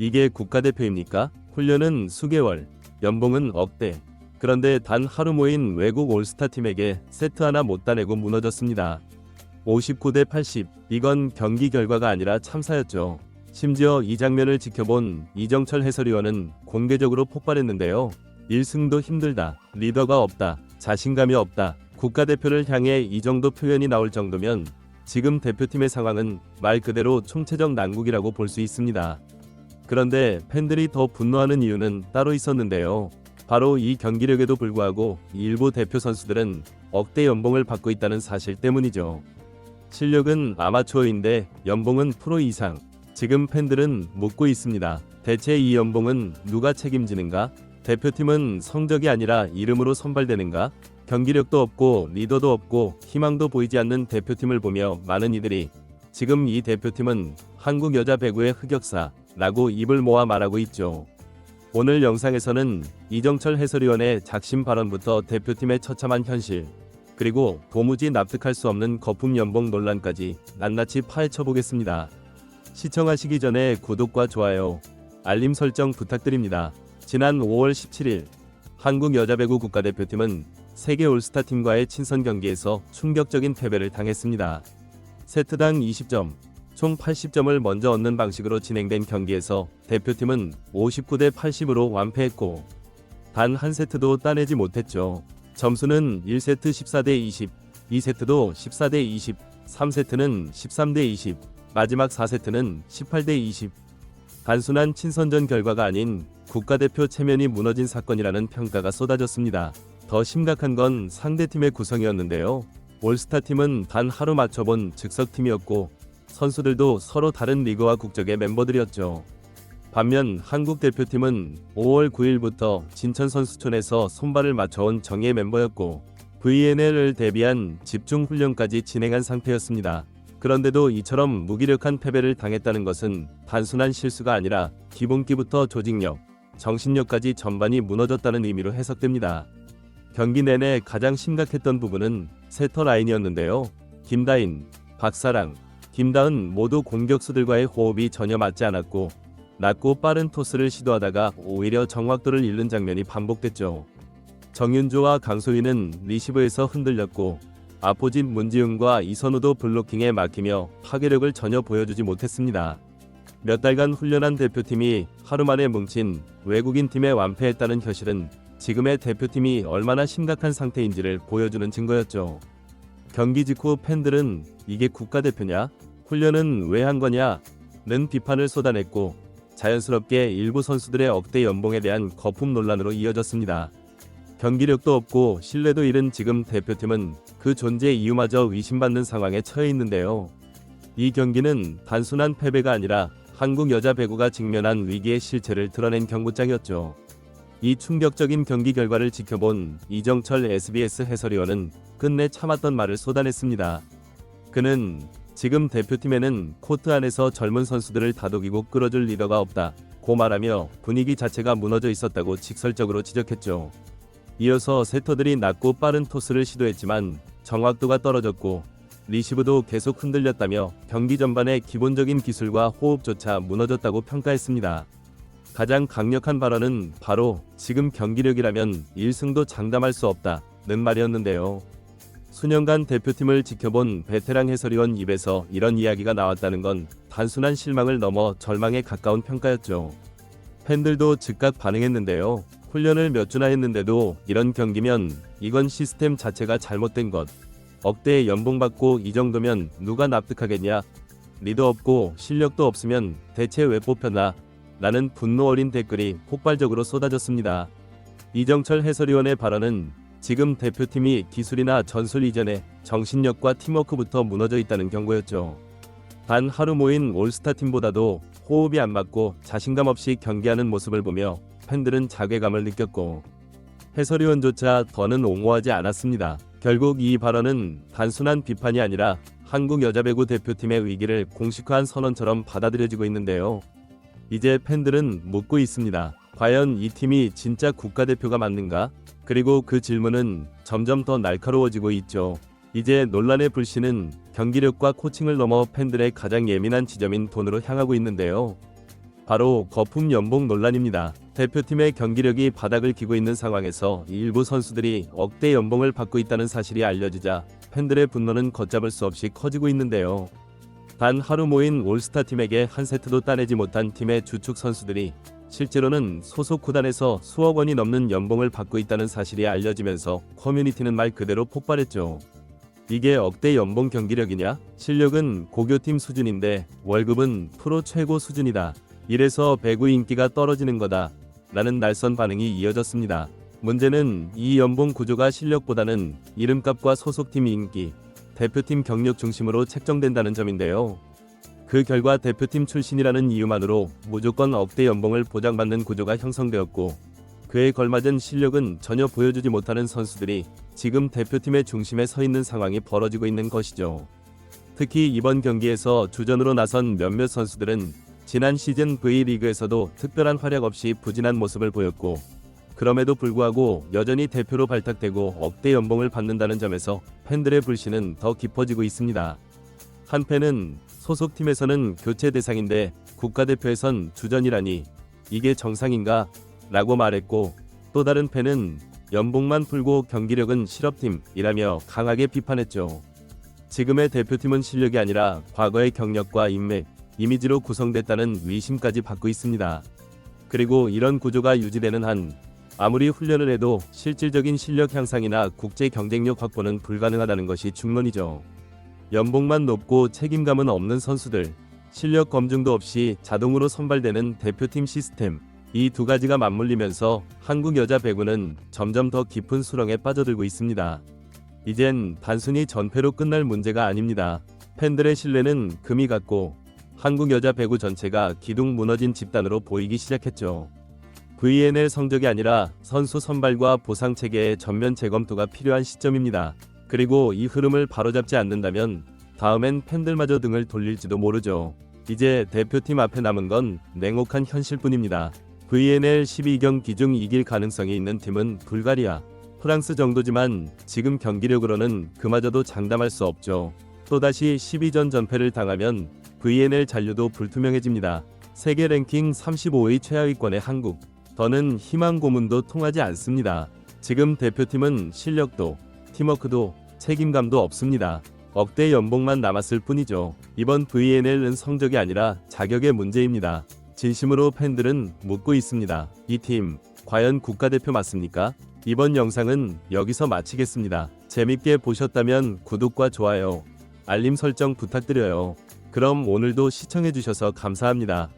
이게 국가대표입니까? 훈련은 수개월, 연봉은 억대. 그런데 단 하루 모인 외국 올스타 팀에게 세트 하나 못 따내고 무너졌습니다. 59대 80. 이건 경기 결과가 아니라 참사였죠. 심지어 이 장면을 지켜본 이정철 해설위원은 공개적으로 폭발했는데요. 1승도 힘들다. 리더가 없다. 자신감이 없다. 국가대표를 향해 이 정도 표현이 나올 정도면 지금 대표팀의 상황은 말 그대로 총체적 난국이라고 볼 수 있습니다. 그런데 팬들이 더 분노하는 이유는 따로 있었는데요. 바로 이 경기력에도 불구하고 일부 대표 선수들은 억대 연봉을 받고 있다는 사실 때문이죠. 실력은 아마추어인데 연봉은 프로 이상. 지금 팬들은 묻고 있습니다. 대체 이 연봉은 누가 책임지는가? 대표팀은 성적이 아니라 이름으로 선발되는가? 경기력도 없고 리더도 없고 희망도 보이지 않는 대표팀을 보며 많은 이들이 지금 이 대표팀은 한국 여자 배구의 흑역사 라고 입을 모아 말하고 있죠. 오늘 영상에서는 이정철 해설위원의 작심 발언부터 대표팀의 처참한 현실, 그리고 도무지 납득할 수 없는 거품 연봉 논란까지 낱낱이 파헤쳐 보겠습니다. 시청하시기 전에 구독과 좋아요, 알림 설정 부탁드립니다. 지난 5월 17일 한국 여자배구 국가대표팀은 세계 올스타 팀과의 친선 경기에서 충격적인 패배를 당했습니다. 세트당 20점, 총 80점을 먼저 얻는 방식으로 진행된 경기에서 대표팀은 59대 80으로 완패했고 단 한 세트도 따내지 못했죠. 점수는 1세트 14대 20, 2세트도 14대 20, 3세트는 13대 20, 마지막 4세트는 18대 20. 단순한 친선전 결과가 아닌 국가대표 체면이 무너진 사건이라는 평가가 쏟아졌습니다. 더 심각한 건 상대팀의 구성이었는데요. 올스타 팀은 단 하루 맞춰본 즉석팀이었고 선수들도 서로 다른 리그와 국적의 멤버들이었죠. 반면 한국 대표팀은 5월 9일부터 진천 선수촌에서 손발을 맞춰온 정예 멤버였고 VNL을 대비한 집중 훈련까지 진행한 상태였습니다. 그런데도 이처럼 무기력한 패배를 당했다는 것은 단순한 실수가 아니라 기본기부터 조직력, 정신력까지 전반이 무너졌다는 의미로 해석됩니다. 경기 내내 가장 심각했던 부분은 세터 라인이었는데요. 김다인, 박사랑, 김다은 모두 공격수들과의 호흡이 전혀 맞지 않았고 낮고 빠른 토스를 시도하다가 오히려 정확도를 잃는 장면이 반복됐죠. 정윤조와 강소희는 리시브에서 흔들렸고 아포진 문지훈과 이선우도 블로킹에 막히며 파괴력을 전혀 보여주지 못했습니다. 몇 달간 훈련한 대표팀이 하루 만에 뭉친 외국인 팀에 완패했다는 현실은 지금의 대표팀이 얼마나 심각한 상태인지를 보여주는 증거였죠. 경기 직후 팬들은 이게 국가대표냐? 훈련은 왜 한 거냐? 는 비판을 쏟아냈고 자연스럽게 일부 선수들의 억대 연봉에 대한 거품 논란으로 이어졌습니다. 경기력도 없고 신뢰도 잃은 지금 대표팀은 그 존재 이유마저 의심받는 상황에 처해 있는데요. 이 경기는 단순한 패배가 아니라 한국 여자 배구가 직면한 위기의 실체를 드러낸 경고장이었죠. 이 충격적인 경기 결과를 지켜본 이정철 SBS 해설위원은 끝내 참았던 말을 쏟아냈습니다. 그는 지금 대표팀에는 코트 안에서 젊은 선수들을 다독이고 끌어줄 리더가 없다. 고 말하며 분위기 자체가 무너져 있었다고 직설적으로 지적했죠. 이어서 세터들이 낮고 빠른 토스를 시도했지만 정확도가 떨어졌고 리시브도 계속 흔들렸다며 경기 전반의 기본적인 기술과 호흡조차 무너졌다고 평가했습니다. 가장 강력한 발언은 바로 지금 경기력이라면 1승도 장담할 수 없다는 말이었는데요. 수년간 대표팀을 지켜본 베테랑 해설위원 입에서 이런 이야기가 나왔다는 건 단순한 실망을 넘어 절망에 가까운 평가였죠. 팬들도 즉각 반응했는데요. 훈련을 몇 주나 했는데도 이런 경기면 이건 시스템 자체가 잘못된 것. 억대 연봉 받고 이 정도면 누가 납득하겠냐? 리더 없고 실력도 없으면 대체 왜 뽑혔나? 라는 분노 어린 댓글이 폭발적으로 쏟아졌습니다. 이정철 해설위원의 발언은 지금 대표팀이 기술이나 전술 이전에 정신력과 팀워크부터 무너져 있다는 경고였죠. 단 하루 모인 올스타 팀보다도 호흡이 안 맞고 자신감 없이 경기하는 모습을 보며 팬들은 자괴감을 느꼈고 해설위원조차 더는 옹호하지 않았습니다. 결국 이 발언은 단순한 비판이 아니라 한국 여자배구 대표팀의 위기를 공식화한 선언처럼 받아들여지고 있는데요. 이제 팬들은 묻고 있습니다. 과연 이 팀이 진짜 국가대표가 맞는가? 그리고 그 질문은 점점 더 날카로워지고 있죠. 이제 논란의 불씨는 경기력과 코칭을 넘어 팬들의 가장 예민한 지점인 돈으로 향하고 있는데요. 바로 거품 연봉 논란입니다. 대표팀의 경기력이 바닥을 기고 있는 상황에서 일부 선수들이 억대 연봉을 받고 있다는 사실이 알려지자 팬들의 분노는 걷잡을 수 없이 커지고 있는데요. 단 하루 모인 올스타 팀에게 한 세트도 따내지 못한 팀의 주축 선수들이 실제로는 소속 구단에서 수억 원이 넘는 연봉을 받고 있다는 사실이 알려지면서 커뮤니티는 말 그대로 폭발했죠. 이게 억대 연봉 경기력이냐? 실력은 고교팀 수준인데 월급은 프로 최고 수준이다. 이래서 배구 인기가 떨어지는 거다. 라는 날선 반응이 이어졌습니다. 문제는 이 연봉 구조가 실력보다는 이름값과 소속팀 인기, 대표팀 경력 중심으로 책정된다는 점인데요. 그 결과 대표팀 출신이라는 이유만으로 무조건 억대 연봉을 보장받는 구조가 형성되었고 그에 걸맞은 실력은 전혀 보여주지 못하는 선수들이 지금 대표팀의 중심에 서 있는 상황이 벌어지고 있는 것이죠. 특히 이번 경기에서 주전으로 나선 몇몇 선수들은 지난 시즌 V리그에서도 특별한 활약 없이 부진한 모습을 보였고 그럼에도 불구하고 여전히 대표로 발탁되고 억대 연봉을 받는다는 점에서 팬들의 불신은 더 깊어지고 있습니다. 한 팬은 소속팀에서는 교체 대상인데 국가대표에선 주전이라니 이게 정상인가? 라고 말했고 또 다른 팬은 연봉만 풀고 경기력은 실업팀이라며 강하게 비판했죠. 지금의 대표팀은 실력이 아니라 과거의 경력과 인맥, 이미지로 구성됐다는 위심까지 받고 있습니다. 그리고 이런 구조가 유지되는 한 아무리 훈련을 해도 실질적인 실력 향상이나 국제 경쟁력 확보는 불가능하다는 것이 중론이죠. 연봉만 높고 책임감은 없는 선수들, 실력 검증도 없이 자동으로 선발되는 대표팀 시스템, 이 두 가지가 맞물리면서 한국 여자 배구는 점점 더 깊은 수렁에 빠져들고 있습니다. 이젠 단순히 전패로 끝날 문제가 아닙니다. 팬들의 신뢰는 금이 갔고 한국 여자 배구 전체가 기둥 무너진 집단으로 보이기 시작했죠. VNL 성적이 아니라 선수 선발과 보상 체계의 전면 재검토가 필요한 시점입니다. 그리고 이 흐름을 바로잡지 않는다면 다음엔 팬들마저 등을 돌릴지도 모르죠. 이제 대표팀 앞에 남은 건 냉혹한 현실뿐입니다. VNL 12경 기중 이길 가능성이 있는 팀은 불가리아, 프랑스 정도지만 지금 경기력으로는 그마저도 장담할 수 없죠. 또다시 12전 전패를 당하면 VNL 잔류도 불투명해집니다. 세계 랭킹 35위 최하위권의 한국. 더는 희망 고문도 통하지 않습니다. 지금 대표팀은 실력도, 팀워크도, 책임감도 없습니다. 억대 연봉만 남았을 뿐이죠. 이번 VNL은 성적이 아니라 자격의 문제입니다. 진심으로 팬들은 묻고 있습니다. 이 팀, 과연 국가대표 맞습니까? 이번 영상은 여기서 마치겠습니다. 재밌게 보셨다면 구독과 좋아요, 알림 설정 부탁드려요. 그럼 오늘도 시청해주셔서 감사합니다.